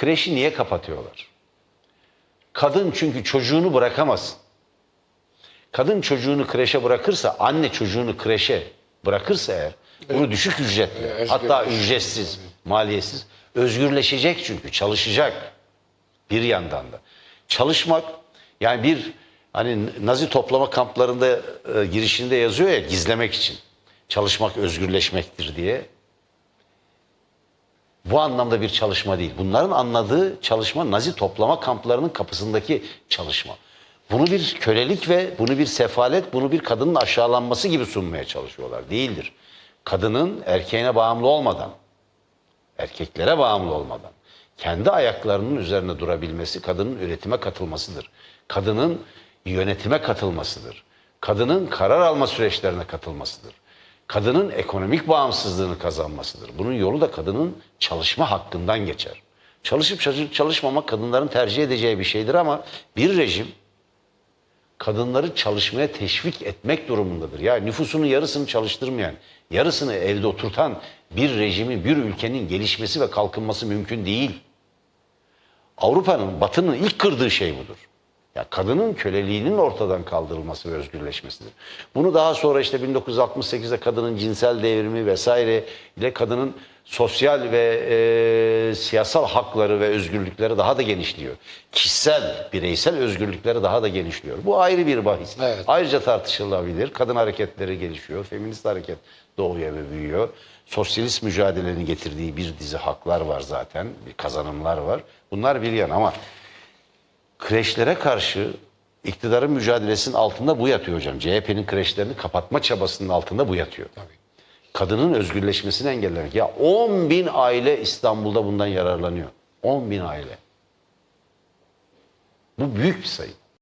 Kreşi niye kapatıyorlar? Kadın çünkü çocuğunu bırakamaz. Kadın çocuğunu kreşe bırakırsa, anne çocuğunu kreşe bırakırsa eğer, bunu düşük ücretle, hatta ücretsiz, maliyetsiz, özgürleşecek çünkü, çalışacak bir yandan da. Çalışmak, yani bir hani Nazi toplama kamplarında e, girişinde yazıyor ya gizlemek için. Çalışmak özgürleşmektir diye. Bu anlamda bir çalışma değil. Bunların anladığı çalışma Nazi toplama kamplarının kapısındaki çalışma. Bunu bir kölelik ve bunu bir sefalet, bunu bir kadının aşağılanması gibi sunmaya çalışıyorlar. Değildir. Kadının erkeğine bağımlı olmadan, erkeklere bağımlı olmadan, kendi ayaklarının üzerine durabilmesi kadının üretime katılmasıdır. Kadının yönetime katılmasıdır. Kadının karar alma süreçlerine katılmasıdır. Kadının ekonomik bağımsızlığını kazanmasıdır. Bunun yolu da kadının çalışma hakkından geçer. Çalışıp çalış- çalışmamak kadınların tercih edeceği bir şeydir ama bir rejim kadınları çalışmaya teşvik etmek durumundadır. Ya nüfusunun yarısını çalıştırmayan, yarısını evde oturtan bir rejimi, bir ülkenin gelişmesi ve kalkınması mümkün değil. Avrupa'nın, Batı'nın ilk kırdığı şey budur. Ya kadının köleliğinin ortadan kaldırılması ve özgürleşmesidir. Bunu daha sonra işte 1968'de kadının cinsel devrimi vesaire ile kadının sosyal ve e, siyasal hakları ve özgürlükleri daha da genişliyor. Kişisel, bireysel özgürlükleri daha da genişliyor. Bu ayrı bir bahis. Evet. Ayrıca tartışılabilir. Kadın hareketleri gelişiyor. Feminist hareket doğuyor ve büyüyor. Sosyalist mücadelenin getirdiği bir dizi haklar var zaten. Kazanımlar var. Bunlar bir yana ama kreşlere karşı iktidarın mücadelesinin altında bu yatıyor hocam. CHP'nin kreşlerini kapatma çabasının altında bu yatıyor. Kadının özgürleşmesini engellemek. Ya 10 bin aile İstanbul'da bundan yararlanıyor. 10 bin aile. Bu büyük bir sayı.